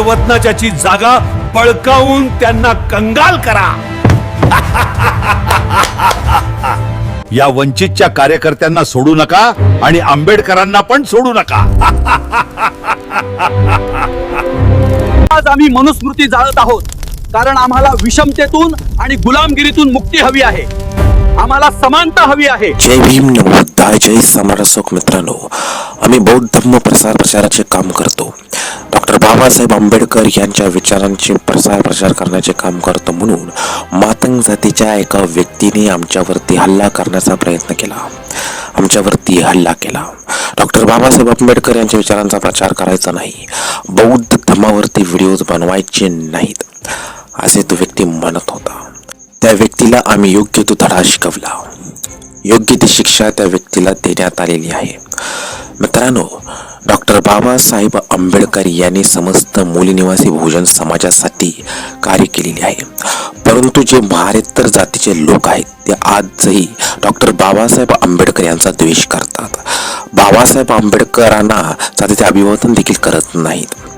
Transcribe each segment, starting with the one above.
वतनाच्याची जागा बळकावून त्यांना कंगाल करा. या वंचितच्या कार्यकर्त्यांना सोडू नका आणि आंबेडकरांना पण सोडू नका. आज आम्ही मनुस्मृती जाळत आहोत कारण आम्हाला विषमतेतून आणि गुलामगिरीतून मुक्ती हवी आहे. आम्हाला समानता हवी आहे. जय भीम नमोद्धाय जय समरसोक मित्रांनो. आम्ही बौद्ध धर्म प्रसार प्रचाराचे काम करतो. डॉक्टर बाबासाहेब आंबेडकर यांच्या विचारांचे प्रसार प्रचार करण्याचे काम करतो म्हणून मातंग जातीच्या एका व्यक्तीने आमच्यावरती हल्ला करण्याचा प्रयत्न केला. आमच्यावरती हल्ला केला. डॉक्टर बाबासाहेब आंबेडकर यांच्या विचारांचा प्रचार करायचा नाही. बौद्ध धर्मावरती व्हिडिओज बनवायचे नाहीत. असे तो व्यक्ती म्हणत होता. त्या व्यक्तीला आम्ही योग्य तो धडा शिकवला. योग्य ती शिक्षा त्या व्यक्तीला देण्यात आलेली आहे. मित्रांनो डॉक्टर बाबासाहेब आंबेडकर यांनी समस्त मूलनिवासी भोजन समाजासाठी कार्य केलेले आहे. परंतु जे महारेतर जातीचे लोक आहेत ते आजही डॉक्टर बाबासाहेब आंबेडकर यांचा द्वेष करतात. बाबासाहेब आंबेडकरांना जातीचे अभिवादन देखील करत नाहीत.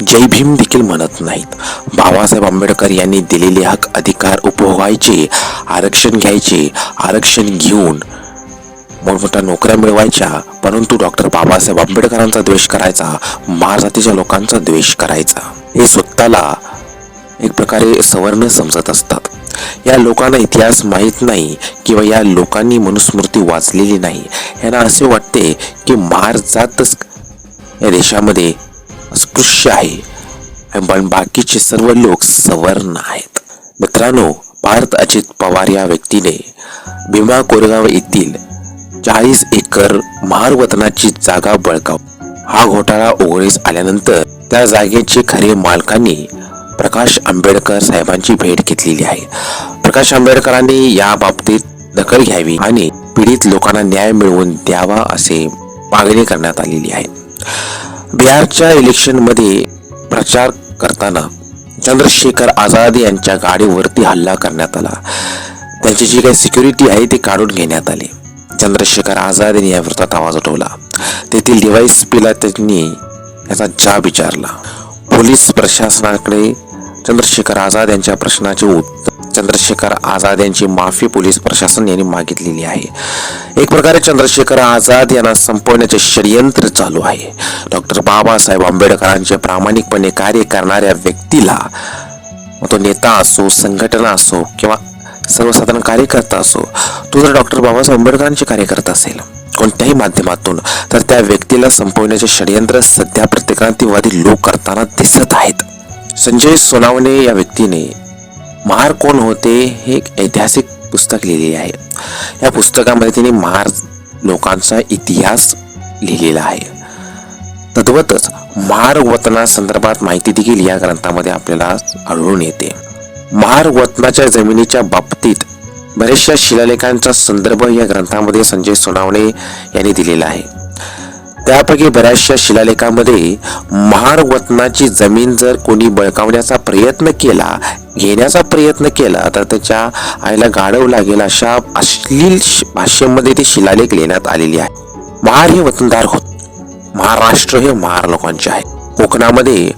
जय भीम देखील म्हणत नाहीत. बाबासाहेब आंबेडकर यांनी दिलेले हक अधिकार उपभोगायचे आरक्षण घ्यायचे आरक्षण घेऊन मोठमोठ्या नोकऱ्या मिळवायच्या परंतु डॉक्टर बाबासाहेब आंबेडकरांचा द्वेष करायचा महाजातीच्या लोकांचा द्वेष करायचा. हे स्वतःला एक प्रकारे सवर्ण समजत असतात या लोकांना इतिहास माहीत नाही किंवा या लोकांनी मनुस्मृती वाचलेली नाही. यांना असे वाटते की महार जातच या देशामध्ये अस्पृश्य आहे. पण बाकीचे सर्व लोक सवर्ण आहेत. मित्रांनो भारत अजित पवार या व्यक्तीने भीमा कोरेगाव येथील चाळीस एकर महारवतनाची जागा बळकाव हा घोटाळा उघडीस आल्यानंतर त्या जागेचे खरे मालकांनी प्रकाश आंबेडकर साहेबांची भेट घेतलेली आहे. प्रकाश आंबेडकरांनी या बाबतीत दखल घ्यावी आणि पीडित लोकांना न्याय मिळवून द्यावा असे मागणी करण्यात आलेली आहे. बिहारच्या इलेक्शनमध्ये प्रचार करताना चंद्रशेखर आझाद यांच्या गाडीवरती हल्ला करण्यात आला. त्यांची जी काही सिक्युरिटी आहे ती काढून घेण्यात आली. चंद्रशेखर आझाद यांनी या विरोधात आवाज उठवला. तेथील डिव्हाइस पीला त्यांनी याचा जाब विचारला. पोलीस प्रशासनाकडे चंद्रशेखर आझाद यांच्या प्रश्नाचे उत्तर चंद्रशेखर आझाद यांची माफी पोलीस प्रशासन यांनी मागितलेली आहे. एक प्रकारे चंद्रशेखर आझाद यांना संपवण्याचे षडयंत्र चालू आहे. डॉक्टर बाबासाहेब आंबेडकरांचे प्रामाणिकपणे कार्य करणाऱ्या व्यक्तीला तो नेता असो संघटना असो किंवा सर्वसाधारण कार्यकर्ता असो तो जर डॉक्टर बाबासाहेब आंबेडकरांचे कार्यकर्ता असेल कोणत्याही माध्यमातून तर त्या व्यक्तीला संपवण्याचे षडयंत्र सध्या प्रतिक्रांतीवादी लोक करताना दिसत आहेत. संजय सोनावणे या व्यक्तीने महार कोण होते हे एक ऐतिहासिक पुस्तक लिहिलेले आहे. या पुस्तकामध्ये तिने महार लोकांचा इतिहास लिहिलेला आहे. तद्वतच महार संदर्भात माहिती देखील या ग्रंथामध्ये आपल्याला आढळून येते. महार वतनाच्या जमिनीच्या बाबतीत बऱ्याचशा शिलालेखांचा संदर्भ या ग्रंथामध्ये संजय सोनावणे यांनी दिलेला आहे. त्यापैकी बऱ्याचशा शिलालेखामध्ये महार वतनाची जमीन जर कोणी बळकावण्याचा प्रयत्न केला घेण्याचा प्रयत्न केला तर त्याच्या आईला गाडव लागेल अशा अश्लील भाषेमध्ये ते शिलालेख लिहिण्यात आलेली आहे. महार हे वतनदार होत. महाराष्ट्र हे महार लोकांचे आहे. कोकणामध्ये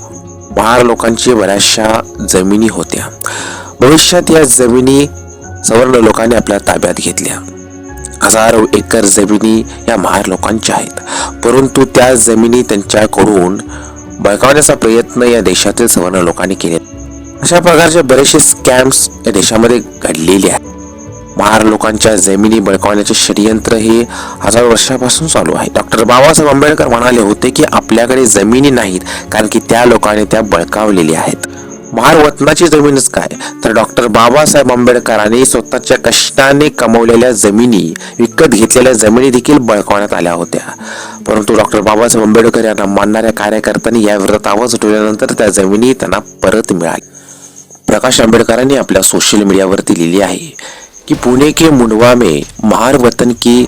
महार लोकांची बऱ्याचशा जमिनी होत्या. भविष्यात या जमिनी सवर्ण लोकांनी आपल्या ताब्यात घेतल्या. हजारो एकर जमिनी या महार लोकांच्या आहेत. परंतु त्या जमिनी त्यांच्याकडून बळकावण्याचा प्रयत्न या देशातील सवर्ण लोकांनी केले अशा प्रकारचे बरेचसे स्कॅम्स या देशामध्ये घडलेले आहेत. महार लोकांच्या जमिनी बळकावण्याचे षडयंत्र हे हजारो वर्षापासून चालू आहे. डॉक्टर बाबासाहेब आंबेडकर म्हणाले होते की आपल्याकडे जमिनी नाहीत कारण की त्या लोकांनी त्या बळकावलेल्या आहेत. महारवतनाची जमीनच काय? तर डॉक्टर बाबासाहेब आंबेडकरांनी स्वतःच्या कष्टाने कमवलेल्या जमिनी विकत घेतलेल्या जमिनी देखील बळकावण्यात आल्या होत्या. परंतु डॉक्टर बाबासाहेब आंबेडकर यांना मानणाऱ्या कार्यकर्त्यांनी या विरोधात आवाज उठवल्यानंतर त्या जमिनी त्यांना परत मिळाली. प्रकाश आंबेडकरांनी आपल्या सोशल मीडियावरती लिहिली आहे की पुणे के मुंडवा में महार वतन की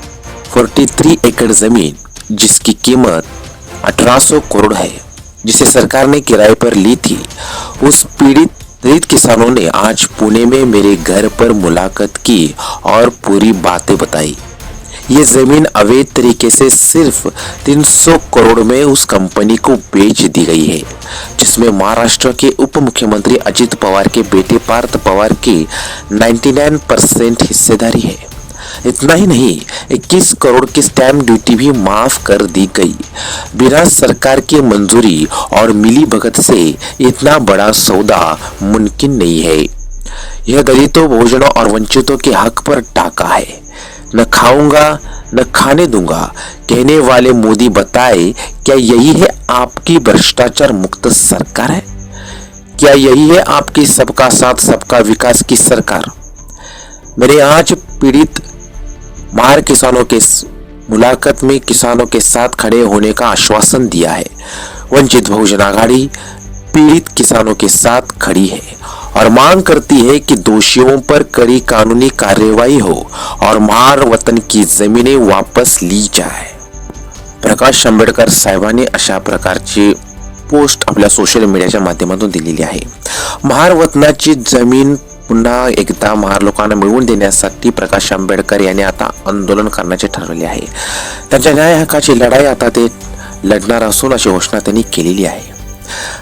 43 एकड़ जमीन जिसकी कीमत 1800 करोड़ है. जिसे सरकार ने किराए पर ली थी, उस पीड़ित पीड़ित किसानों ने आज पुणे में मेरे घर पर मुलाकात की और पूरी बातें बताई। ये ज़मीन अवैध तरीके से सिर्फ़ 300 करोड़ में उस कंपनी को बेच दी गई है, जिसमें महाराष्ट्र के उप मुख्यमंत्री अजित पवार के बेटे पार्थ पवार की 99 परसेंट हिस्सेदारी है। इतना ही नहीं 21 करोड़ की स्टैम्प ड्यूटी भी माफ़ कर दी गई। बिना सरकार की मंजूरी और मिली भगत से इतना बड़ा सौदा मुमकिन नहीं है। यह दलितों भोजनों और वंचितों के हक पर टाका है। न खाऊँगा, न खाने दूँगा, कहने वाले मोदी बताए, क्या यही है आपकी भ्रष्टाचार मुक्त सरकार है? क्या यही है आपकी सबका साथ, सबका विकास की सरकार? मैंने आज पीड़ित मार किसानों के मुलाकात में किसानों के साथ खड़े होने का आश्वासन दिया है। वंचित बहुजन आघाड़ी पीड़ित किसानों के साथ खड़ी है और मांग करती है कि दोषियों पर कड़ी कानूनी कार्यवाही हो और मार वतन की जमिनें वापस ली जाए। प्रकाश आंबेडकर साहेबांनी अशा प्रकारची पोस्ट आपल्या सोशल मीडियाच्या माध्यमातून दिलेली आहे. महार वतनाची ज़मीन पुन्हा एकदा महार लोकांना मिळवून देण्यासाठी प्रकाश आंबेडकर यांनी आता आंदोलन करण्याचे ठरवले आहे. त्यांच्या न्याय हक्काची लढाई आता ते लढणार असून अशी घोषणा त्यांनी केलेली आहे.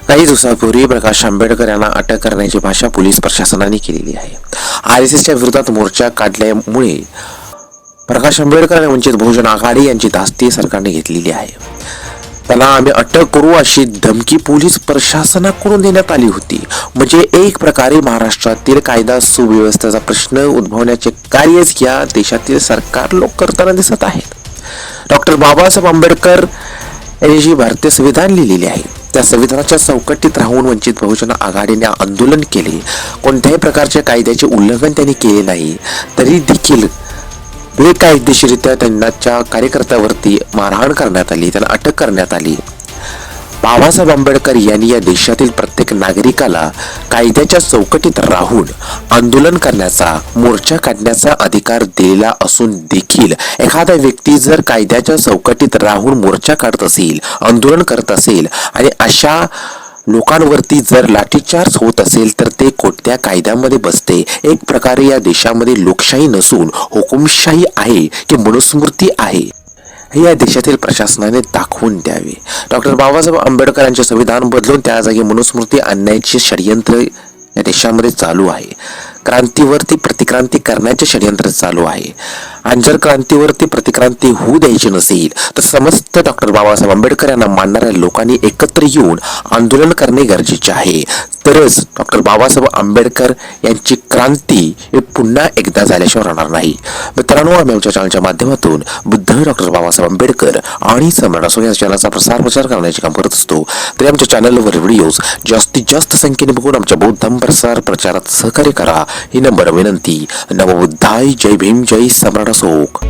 काही दिवसापूर्वी प्रकाश आंबेडकर यांना अटक करण्याची भाषा पोलीस प्रशासनाने केलेली आहे. आर एस एसच्या विरोधात मोर्चा काढल्यामुळे प्रकाश आंबेडकर आणि वंचित बहुजन आघाडी यांची धास्ती सरकारने घेतलेली आहे. त्याला आम्ही अटक करू अशी धमकी पोलीस प्रशासनाकडून देण्यात आली होती. म्हणजे एक प्रकारे महाराष्ट्रातील कायदा सुव्यवस्थेचा प्रश्न उद्भवण्याचे कार्यच या देशातील सरकार लोक करताना दिसत आहेत. डॉक्टर बाबासाहेब आंबेडकर यांनी जी भारतीय संविधान लिहिलेली आहे. त्या संविधानाच्या चौकटीत राहून वंचित बहुजन आघाडीने आंदोलन केले. कोणत्याही प्रकारच्या कायद्याचे उल्लंघन त्यांनी केले नाही. तरी देखील बेकायदेशीरित्या त्यांच्या कार्यकर्त्यावरती मारहाण करण्यात आली त्यांना अटक करण्यात आली. बाबासाहेब आंबेडकर यांनी या देशातील प्रत्येक नागरिकाला कायद्याच्या चौकटीत राहून आंदोलन करण्याचा मोर्चा काढण्याचा अधिकार दिलेला असून देखील एखादा व्यक्ती जर कायद्याच्या चौकटीत राहून मोर्चा काढत असेल आंदोलन करत असेल आणि अशा लोकांवरती जर लाठीचार्ज होत असेल तर ते कोणत्या कायद्यामध्ये बसते? एक प्रकारे या देशामध्ये लोकशाही नसून हुकुमशाही आहे की मनुस्मृती आहे? हे या देशातील प्रशासनाने दाखवून द्यावे. डॉक्टर बाबासाहेब आंबेडकरांचे संविधान बदलून त्या जागी मनुस्मृती आणण्याचे षडयंत्र या देशामध्ये चालू आहे. क्रांतीवरती प्रतिक्रांती करण्याचे षडयंत्र चालू आहे. आणि जर क्रांतीवरती प्रतिक्रांती होऊ द्यायची नसेल तर समस्त डॉक्टर बाबासाहेब आंबेडकर यांना मानणाऱ्या लोकांनी एकत्र येऊन आंदोलन करणे गरजेचे आहे. तरच डॉक्टर बाबासाहेब आंबेडकर यांची क्रांती हे पुन्हा एकदा झाल्याशिवाय राहणार नाही. मित्रांनो आम्ही आमच्या चॅनलच्या माध्यमातून बुद्ध डॉक्टर बाबासाहेब आंबेडकर आणि सम्राट असो या चॅनलचा प्रसार प्रचार करण्याचे काम करत असतो. तरी आमच्या चॅनलवर व्हिडिओज जास्तीत जास्त संख्येने बघून आमच्या बौद्ध प्रसार प्रचारात सहकार्य करा. ही नंबर विनंती. नवबुद्धाय. जय भीम. जय सम्राट असोक